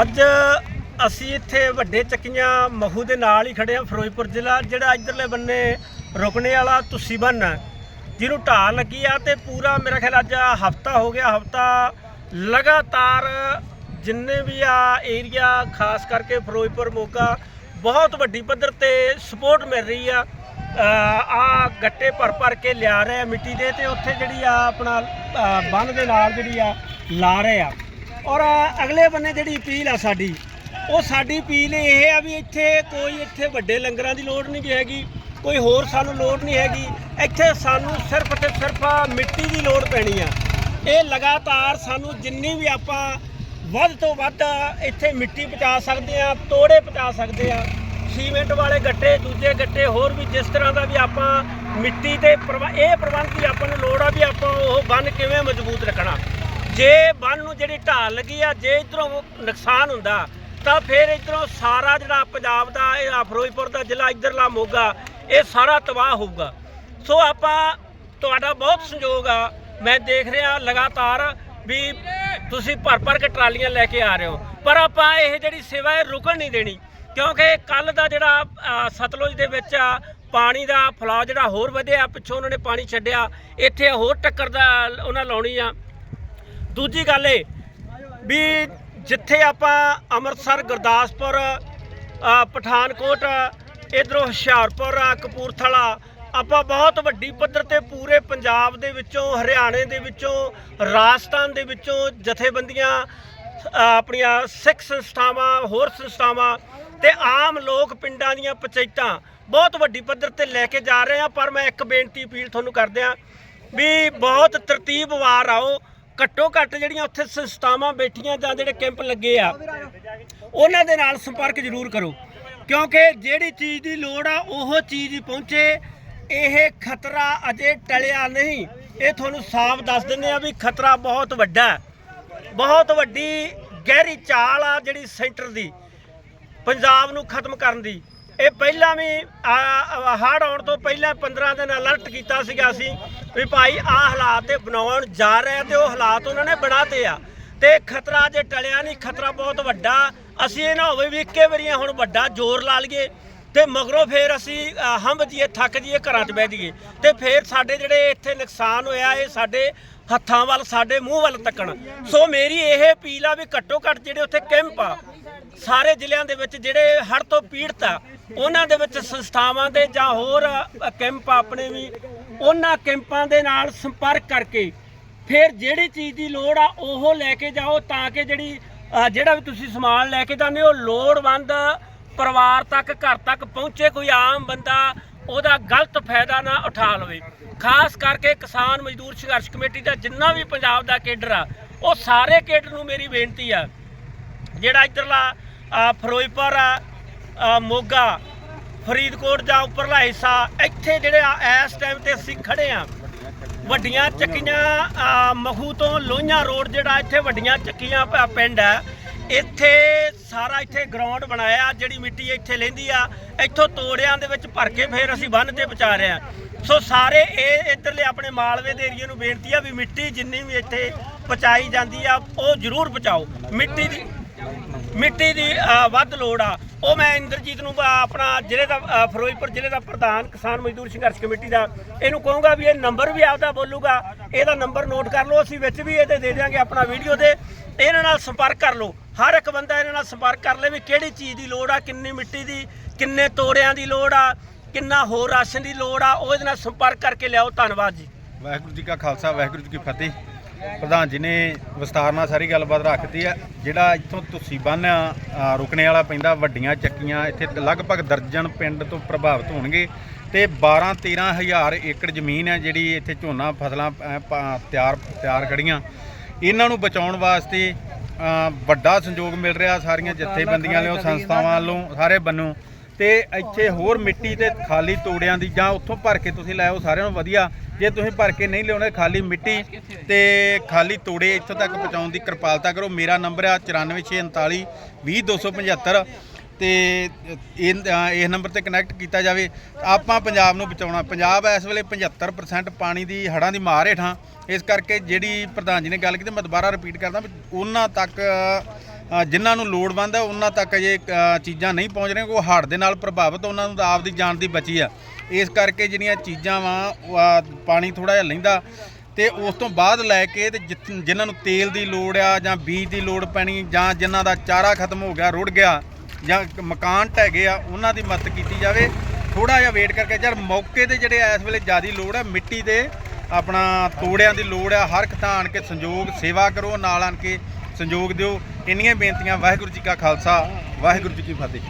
ਅੱਜ ਅਸੀਂ ਇੱਥੇ ਵੱਡੇ ਚੱਕੀਆਂ ਮਹੂ ਦੇ ਨਾਲ ਹੀ ਖੜੇ ਆ ਫਿਰੋਜ਼ਪੁਰ ਜ਼ਿਲ੍ਹਾ ਜਿਹੜਾ ਇਧਰਲੇ ਬੰਨੇ ਰੁਕਣੇ ਵਾਲਾ ਤੁਸੀਂ ਬੰਨ ਜਿਹਨੂੰ ਢਾਹ ਲੱਗੀ ਆ ਤੇ ਪੂਰਾ ਮੇਰਾ ਖਿਆਲ ਅੱਜ ਹਫਤਾ ਹੋ ਗਿਆ ਹਫਤਾ ਲਗਾਤਾਰ ਜਿੰਨੇ ਵੀ ਆ ਏਰੀਆ ਖਾਸ ਕਰਕੇ ਫਿਰੋਜ਼ਪੁਰ ਮੋਗਾ ਬਹੁਤ ਵੱਡੀ ਪੱਧਰ ਤੇ ਸਪੋਰਟ ਮਿਲ ਰਹੀ ਆ। ਆ ਗੱਟੇ ਭਰ ਭਰ ਕੇ ਲਿਆ ਰਹੇ ਆ ਮਿੱਟੀ ਦੇ ਤੇ ਉੱਥੇ ਜਿਹੜੀ ਆ ਆਪਣਾ ਅ, ਬੰਨ ਦੇ ਨਾਲ ਜਿਹੜੀ ਆ ਲਾ ਰਹੇ ਆ। ਔਰ ਅਗਲੇ ਬੰਨੇ ਜਿਹੜੀ ਅਪੀਲ ਆ ਸਾਡੀ, ਉਹ ਸਾਡੀ ਅਪੀਲ ਇਹ ਆ ਵੀ ਇੱਥੇ ਕੋਈ ਇੱਥੇ ਵੱਡੇ ਲੰਗਰਾਂ ਦੀ ਲੋੜ ਨਹੀਂ ਹੈਗੀ, ਕੋਈ ਹੋਰ ਸਾਨੂੰ ਲੋੜ ਨਹੀਂ ਹੈਗੀ, ਇੱਥੇ ਸਾਨੂੰ ਸਿਰਫ ਤੇ ਸਿਰਫ ਮਿੱਟੀ ਦੀ ਲੋੜ ਪੈਣੀ ਆ। ਇਹ ਲਗਾਤਾਰ ਸਾਨੂੰ ਜਿੰਨੀ ਵੀ ਆਪਾਂ ਵੱਧ ਤੋਂ ਵੱਧ ਇੱਥੇ ਮਿੱਟੀ ਪਹੁੰਚਾ ਸਕਦੇ ਆ, ਤੋੜੇ ਪਹੁੰਚਾ ਸਕਦੇ ਆ, ਸੀਮੈਂਟ ਵਾਲੇ ਗੱਟੇ, ਦੂਜੇ ਗੱਟੇ, ਹੋਰ ਵੀ ਜਿਸ ਤਰ੍ਹਾਂ ਦਾ ਵੀ ਆਪਾਂ ਮਿੱਟੀ ਦੇ ਪ੍ਰਬੰ- ਇਹ ਪ੍ਰਬੰਧ ਦੀ ਆਪਾਂ ਨੂੰ ਲੋੜ ਆ ਵੀ ਆਪਾਂ ਉਹ ਬੰਨ ਕਿਵੇਂ ਮਜ਼ਬੂਤ ਰੱਖਣਾ। ਜੇ ਬੰਨ ਨੂੰ ਜਿਹੜੀ ਢਾਲ ਲੱਗੀ ਆ ਜੇ ਇਧਰੋਂ ਨੁਕਸਾਨ ਹੁੰਦਾ ਤਾਂ ਫਿਰ ਇਧਰੋਂ ਸਾਰਾ ਜਿਹੜਾ ਪੰਜਾਬ ਦਾ ਇਹ ਫਿਰੋਜ਼ਪੁਰ ਦਾ ਜ਼ਿਲ੍ਹਾ ਇਧਰਲਾ ਮੋਗਾ ਇਹ ਸਾਰਾ ਤਬਾਹ ਹੋਊਗਾ। ਸੋ ਆਪਾਂ ਤੁਹਾਡਾ ਬਹੁਤ ਸੰਯੋਗ ਆ। ਮੈਂ ਦੇਖ ਰਿਹਾ ਲਗਾਤਾਰ ਵੀ ਤੁਸੀਂ ਭਰ ਭਰ ਕੇ ਟਰਾਲੀਆਂ ਲੈ ਕੇ ਆ ਰਹੇ ਹੋ। ਪਰ ਆਪਾਂ ਇਹ ਜਿਹੜੀ ਸੇਵਾ ਹੈ ਰੁਕਣ ਨਹੀਂ ਦੇਣੀ ਕਿਉਂਕਿ ਕੱਲ ਦਾ ਜਿਹੜਾ ਸਤਲੁਜ ਦੇ ਵਿੱਚ ਆ, ਪਾਣੀ ਦਾ ਫਲਾਅ ਜਿਹੜਾ ਹੋਰ ਵਧਿਆ ਪਿੱਛੋਂ ਉਹਨਾਂ ਨੇ ਪਾਣੀ ਛੱਡਿਆ ਇੱਥੇ ਹੋਰ ਟੱਕਰ ਦਾ ਉਹਨਾਂ ਲਾਉਣੀ ਆ। ਦੂਜੀ ਗੱਲ ਇਹ ਵੀ ਜਿੱਥੇ ਆਪਾਂ ਅੰਮ੍ਰਿਤਸਰ, ਗੁਰਦਾਸਪੁਰ ਪਠਾਨਕੋਟ, ਇਧਰੋਂ ਹੁਸ਼ਿਆਰਪੁਰ ਆ ਕਪੂਰਥਲਾ, ਆਪਾਂ ਬਹੁਤ ਵੱਡੀ ਪੱਧਰ ਤੇ ਪੂਰੇ ਪੰਜਾਬ ਦੇ ਵਿੱਚੋਂ, ਹਰਿਆਣੇ ਦੇ ਵਿੱਚੋਂ, ਰਾਜਸਥਾਨ ਦੇ ਵਿੱਚੋਂ ਜਥੇਬੰਦੀਆਂ ਆਪਣੀਆਂ ਸਿੱਖ ਸੰਸਥਾਵਾਂ, ਹੋਰ ਸੰਸਥਾਵਾਂ ਤੇ ਆਮ ਲੋਕ ਪਿੰਡਾਂ ਦੀਆਂ ਪੰਚਾਇਤਾਂ ਬਹੁਤ ਵੱਡੀ ਪੱਧਰ ਤੇ ਲੈ ਕੇ ਜਾ ਰਹੇ ਆ। ਪਰ ਮੈਂ ਇੱਕ ਬੇਨਤੀ ਅਪੀਲ ਤੁਹਾਨੂੰ ਕਰਦਿਆਂ ਵੀ ਬਹੁਤ ਤਰਤੀਬਵਾਰ ਆਓ। ਘੱਟੋ ਘੱਟ ਜਿਹੜੀਆਂ ਉੱਥੇ ਸੰਸਥਾਵਾਂ ਬੈਠੀਆਂ ਜਾਂ ਜਿਹੜੇ ਕੈਂਪ ਲੱਗੇ ਆ, ਉਹਨਾਂ ਦੇ ਨਾਲ ਸੰਪਰਕ ਜ਼ਰੂਰ ਕਰੋ। ਕਿਉਂਕਿ ਜਿਹੜੀ ਚੀਜ਼ ਦੀ ਲੋੜ ਆ, ਉਹ ਚੀਜ਼ ਹੀ ਪਹੁੰਚੇ, ਇਹ ਖਤਰਾ ਅਜੇ ਟਲਿਆ ਨਹੀਂ। ਇਹ ਤੁਹਾਨੂੰ ਸਾਫ਼ ਦੱਸ ਦਿੰਦੇ ਆ ਵੀ ਖਤਰਾ ਬਹੁਤ ਵੱਡਾ ਬਹੁਤ ਵੱਡੀ ਗਹਿਰੀ ਚਾਲ ਆ ਜਿਹੜੀ ਸੈਂਟਰ ਦੀ, ਪੰਜਾਬ ਨੂੰ ਖਤਮ ਕਰਨ ਦੀ। ਇਹ ਪਹਿਲਾਂ ਵੀ ਹੜ ਆਉਣ ਤੋਂ ਪਹਿਲਾਂ 15 ਦਿਨ ਅਲਰਟ ਕੀਤਾ ਸੀਗਾ ਅਸੀਂ ਵੀ ਭਾਈ ਆ ਹਾਲਾਤ ਤੇ ਬਣਾਉਣ ਜਾ ਰਹੇ ਆ ਤੇ ਉਹ ਹਾਲਾਤ ਉਹਨਾਂ ਨੇ ਬਣਾਤੇ ਆ। ਤੇ ਖਤਰਾ ਜੇ ਟਲਿਆ ਨਹੀਂ ਖਤਰਾ ਬਹੁਤ ਵੱਡਾ। ਅਸੀਂ ਇਹ ਨਾ ਹੋਵੇ ਵੀ ਇੱਕੇ ਵਾਰੀਆਂ ਹੁਣ ਵੱਡਾ ਜ਼ੋਰ ਲਾ ਲਈਏ ਤੇ ਮਗਰੋਂ ਫੇਰ ਅਸੀਂ ਅ, ਹੰਭ ਜੀਏ ਥੱਕ ਜੀਏ ਘਰਾਂ 'ਚ ਬਹਿ ਜੀਏ ਤੇ ਫੇਰ ਸਾਡੇ ਜਿਹੜੇ ਇੱਥੇ ਨੁਕਸਾਨ ਹੋਇਆ ਇਹ ਸਾਡੇ ਹੱਥਾਂ ਵੱਲ, ਸਾਡੇ ਮੂੰਹ ਵੱਲ ਤੱਕਣ। ਸੋ ਮੇਰੀ ਇਹ ਅਪੀਲ ਆ ਵੀ ਘੱਟੋ ਘੱਟ ਜਿਹੜੇ ਉੱਥੇ ਕੈਂਪ ਆ, ਸਾਰੇ ਜ਼ਿਲ੍ਹਿਆਂ ਦੇ ਵਿੱਚ ਜਿਹੜੇ ਹੜ੍ਹ ਤੋਂ ਪੀੜਤ ਆ, ਉਹਨਾਂ ਦੇ ਵਿੱਚ ਸੰਸਥਾਵਾਂ ਦੇ ਜਾਂ ਹੋਰ ਕੈਂਪ ਆਪਣੇ ਵੀ, ਉਹਨਾਂ ਕੈਂਪਾਂ ਦੇ ਨਾਲ ਸੰਪਰਕ ਕਰਕੇ ਫਿਰ ਜਿਹੜੀ ਚੀਜ਼ ਦੀ ਲੋੜ ਆ, ਉਹ ਲੈ ਕੇ ਜਾਓ ਤਾਂ ਕਿ ਜਿਹੜੀ ਜਿਹੜਾ ਵੀ ਤੁਸੀਂ ਸਮਾਨ ਲੈ ਕੇ ਜਾਂਦੇ ਹੋ, ਲੋੜਵੰਦ ਪਰਿਵਾਰ ਤੱਕ, ਘਰ ਤੱਕ ਪਹੁੰਚੇ, ਕੋਈ ਆਮ ਬੰਦਾ ਉਹਦਾ ਗਲਤ ਫਾਇਦਾ ਨਾ ਉਠਾ ਲਵੇ। ਖਾਸ ਕਰਕੇ ਕਿਸਾਨ ਮਜ਼ਦੂਰ ਸੰਘਰਸ਼ ਕਮੇਟੀ ਦਾ ਜਿੰਨਾ ਵੀ ਪੰਜਾਬ ਦਾ ਕੇਡਰ ਆ ਉਹ ਸਾਰੇ ਕੇਡਰ ਨੂੰ ਮੇਰੀ ਬੇਨਤੀ ਆ। ਜਿਹੜਾ ਇਧਰਲਾ ਫਿਰੋਜ਼ਪੁਰ ਆ ਮੋਗਾ ਫਰੀਦਕੋਟ ਜਾਂ ਉੱਪਰਲਾ ਹਿੱਸਾ ਇੱਥੇ ਜਿਹੜੇ ਆ ਇਸ ਟਾਈਮ ਤੇ ਅਸੀਂ ਖੜੇ ਆ। ਵੱਡੀਆਂ ਚੱਕੀਆਂ ਅ, ਮਖੂ ਤੋਂ ਲੋਹੀਆਂ ਰੋਡ ਜਿਹੜਾ ਇੱਥੇ ਵੱਡੀਆਂ ਚੱਕੀਆਂ ਪਿੰਡ ਹੈ ਇੱਥੇ ਸਾਰਾ ਇੱਥੇ ਗਰਾਊਂਡ ਬਣਾਇਆ, ਜਿਹੜੀ ਮਿੱਟੀ ਇੱਥੇ ਲੈਂਦੀ ਆ, ਇੱਥੋਂ ਤੋੜਿਆਂ ਦੇ ਵਿੱਚ ਭਰ ਕੇ ਫਿਰ ਅਸੀਂ ਬੰਨ ਤੇ ਪਹੁੰਚਾ ਰਹੇ ਆ ਸੋ ਸਾਰੇ ਇਹ ਇੱਧਰਲੇ ਆਪਣੇ ਮਾਲਵੇ ਦੇ ਏਰੀਏ ਨੂੰ ਬੇਨਤੀ ਆ ਵੀ ਮਿੱਟੀ ਜਿੰਨੀ ਵੀ ਇੱਥੇ ਪਹੁੰਚਾਈ ਜਾਂਦੀ ਆ, ਉਹ ਜ਼ਰੂਰ ਪਹੁੰਚਾਓ। ਮਿੱਟੀ ਦੀ ਮਿੱਟੀ ਦੀ ਵੱਧ ਲੋੜ ਆ। ਉਹ ਮੈਂ ਇੰਦਰਜੀਤ ਨੂੰ ਆਪਣਾ ਜ਼ਿਲ੍ਹੇ ਦਾ ਫਿਰੋਜ਼ਪੁਰ ਜ਼ਿਲ੍ਹੇ ਦਾ ਪ੍ਰਧਾਨ, ਕਿਸਾਨ ਮਜ਼ਦੂਰ ਸੰਘਰਸ਼ ਕਮੇਟੀ ਦਾ, ਇਹਨੂੰ ਕਹੂੰਗਾ ਵੀ ਇਹ ਨੰਬਰ ਵੀ ਆਪਦਾ ਬੋਲੂਗਾ। ਇਹਦਾ ਨੰਬਰ ਨੋਟ ਕਰ ਲਓ, ਅਸੀਂ ਵਿੱਚ ਵੀ ਇਹਦੇ ਦੇ ਦਿਆਂਗੇ ਆਪਣਾ ਵੀਡੀਓ 'ਤੇ। ਇਹਨਾਂ ਨਾਲ ਸੰਪਰਕ ਕਰ ਲਓ। ਹਰ ਇੱਕ ਬੰਦਾ ਇਹਨਾਂ ਨਾਲ ਸੰਪਰਕ ਕਰ ਲੈ ਵੀ ਕਿਹੜੀ ਚੀਜ਼ ਦੀ ਲੋੜ ਆ, ਕਿੰਨੀ ਮਿੱਟੀ ਦੀ, ਕਿੰਨੇ ਤੋੜਿਆਂ ਦੀ ਲੋੜ ਆ, ਕਿੰਨਾ ਹੋਰ ਰਾਸ਼ਨ ਦੀ ਲੋੜ ਆ, ਉਹ ਇਹਦੇ ਨਾਲ ਸੰਪਰਕ ਕਰਕੇ ਲਿਆਓ। ਧੰਨਵਾਦ ਜੀ। ਵਾਹਿਗੁਰੂ ਜੀ ਕਾ ਖਾਲਸਾ, ਵਾਹਿਗੁਰੂ ਜੀ ਕੀ ਫਤਿਹ। ਪ੍ਰਧਾਨ ਜੀ ਨੇ ਵਿਸਤਾਰ ਨਾਲ ਸਾਰੀ ਗੱਲਬਾਤ ਰੱਖਤੀ ਆ ਜਿਹੜਾ ਇੱਥੋਂ ਤੁਸੀਂ ਬੰਨ ਰੁਕਣੇ ਵਾਲਾ ਪੈਂਦਾ, ਵੱਡੀਆਂ ਚੱਕੀਆਂ, ਇੱਥੇ ਲਗਭਗ ਦਰਜਨ ਪਿੰਡ ਤੋਂ ਪ੍ਰਭਾਵਿਤ ਹੋਣਗੇ ਤੇ 12 13 ਹਜ਼ਾਰ ਏਕੜ ਜ਼ਮੀਨ ਹੈ ਜਿਹੜੀ ਇੱਥੇ ਝੋਨਾ ਫਸਲਾਂ ਪਾ- ਤਿਆਰ ਤਿਆਰ ਖੜੀਆਂ ਇਹਨਾਂ ਨੂੰ ਬਚਾਉਣ ਵਾਸਤੇ ਵੱਡਾ ਸੰਯੋਗ ਮਿਲ ਰਿਹਾ ਸਾਰੀਆਂ ਜਥੇਬੰਦੀਆਂ ਵੱਲੋਂ, ਸੰਸਥਾਵਾਂ ਵੱਲੋਂ, ਸਾਰੇ ਬੰਨੋਂ ਤੇ ਇੱਥੇ ਹੋਰ ਮਿੱਟੀ ਤੇ ਖਾਲੀ ਤੋੜਿਆਂ ਦੀ ਜਾਂ ਉੱਥੋਂ ਭਰ ਕੇ ਤੁਸੀਂ ਲੈ ਆਓ, ਸਾਰਿਆਂ ਨੂੰ ਵਧੀਆ। ਜੇ ਤੁਸੀਂ ਭਰ ਕੇ ਨਹੀਂ ਲਿਆਉਣੇ, ਖਾਲੀ ਮਿੱਟੀ ਤੇ ਖਾਲੀ ਤੋੜੇ ਇੱਥੋਂ ਤੱਕ ਪਹੁੰਚਾਉਣ ਦੀ ਕਿਰਪਾਲਤਾ ਕਰੋ। ਮੇਰਾ ਨੰਬਰ ਆ 94639 20275 ਤੇ ਇਹ ਇਸ ਨੰਬਰ ਤੇ ਕਨੈਕਟ ਕੀਤਾ ਜਾਵੇ। ਆਪਾਂ ਪੰਜਾਬ ਨੂੰ ਬਚਾਉਣਾ। ਪੰਜਾਬ ਇਸ ਵੇਲੇ 75% ਪਾਣੀ ਦੀ ਹੜਾਂ ਦੀ ਮਾਰ ਹੇਠਾਂ। ਇਸ ਕਰਕੇ ਜਿਹੜੀ ਪ੍ਰਧਾਨ ਜੀ ਨੇ ਗੱਲ ਕੀਤੀ, ਮੈਂ ਦੁਬਾਰਾ ਰਿਪੀਟ ਕਰਦਾ ਵੀ ਉਹਨਾਂ ਤੱਕ ਜਿਨ੍ਹਾਂ ਨੂੰ ਲੋੜਵੰਦ ਹੈ, ਉਹਨਾਂ ਤੱਕ ਅਜੇ ਚੀਜ਼ਾਂ ਨਹੀਂ ਪਹੁੰਚ ਰਹੀਆਂ ਕੋਈ ਹੜ੍ਹ ਦੇ ਨਾਲ ਪ੍ਰਭਾਵਿਤ ਉਹਨਾਂ ਨੂੰ ਤਾਂ ਆਪਦੀ ਜਾਨ ਦੀ ਬਚੀ ਆ। ਇਸ ਕਰਕੇ ਜਿਹੜੀਆਂ ਚੀਜ਼ਾਂ ਵਾ ਪਾਣੀ ਥੋੜਾ ਜਿਹਾ ਲੈਂਦਾ। ਤੇ ਉਸ ਤੋਂ ਬਾਅਦ ਲੈ ਕੇ ਤੇ ਜਿੱਥ- ਜਿਨ੍ਹਾਂ ਨੂੰ ਤੇਲ ਦੀ ਲੋੜ ਆ ਜਾਂ ਬੀਜ ਦੀ ਲੋੜ ਪੈਣੀ, ਜਾਂ ਜਿਨ੍ਹਾਂ ਦਾ ਚਾਰਾ ਖਤਮ ਹੋ ਗਿਆ, ਰੁੜ ਗਿਆ, ਜਾਂ ਮਕਾਨ ਢਹਿ ਗਏ ਆ, ਉਹਨਾਂ ਦੀ ਮਦਦ ਕੀਤੀ ਜਾਵੇ। ਥੋੜਾ ਜਿਹਾ ਵੇਟ ਕਰਕੇ ਯਾਰ ਮੌਕੇ ਤੇ ਜਿਹੜੇ ਇਸ ਵੇਲੇ ਜ਼ਿਆਦੀ ਲੋੜ ਹੈ ਮਿੱਟੀ ਦੇ ਆਪਣਾ ਤੋੜਿਆਂ ਦੀ ਲੋੜ ਆ, ਹਰ ਇੱਕ ਥਾਂ ਆਣ ਕੇ ਸੰਯੋਗ, ਸੇਵਾ ਕਰੋ, ਨਾਲ ਆਣ ਕੇ ਸੰਯੋਗ ਦਿਓ। ਇੰਨੀਆਂ ਬੇਨਤੀਆਂ ਵਾਹਿਗੁਰੂ ਜੀ ਕਾ ਖਾਲਸਾ ਵਾਹਿਗੁਰੂ ਜੀ ਕੀ ਫਤਿਹ।